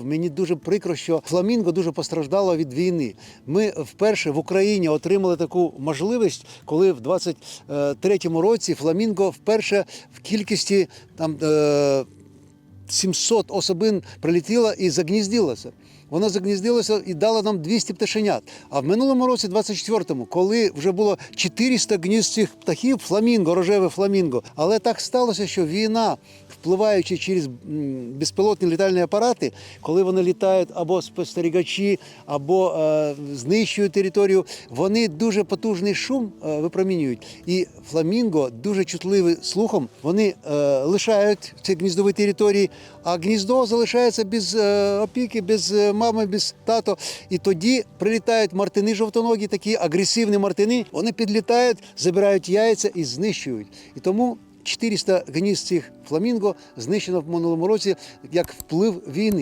Мені дуже прикро, що фламінго дуже постраждало від війни. Ми вперше в Україні отримали таку можливість, коли в 23-му році фламінго вперше в кількості там. Е- 700 особин прилетіло і загніздилося. Воно загніздилося і дало нам 200 пташенят. А в минулому році, 24-му, коли вже було 400 гнізд цих птахів, фламінго, рожеве фламінго. Але так сталося, що війна, впливаючи через безпілотні літальні апарати, коли вони літають або спостерігачі, або е, знищують територію, вони дуже потужний шум е, випромінюють. І фламінго дуже чутливі слухом. Вони е, лишають ці гніздові території, а гніздо залишається без е, опіки, без е, мами, без тато. І тоді прилітають мартини жовтоногі, такі агресивні мартини. Вони підлітають, забирають яйця і знищують. І тому 400 гнізд цих фламінго знищено в минулому році як вплив війни.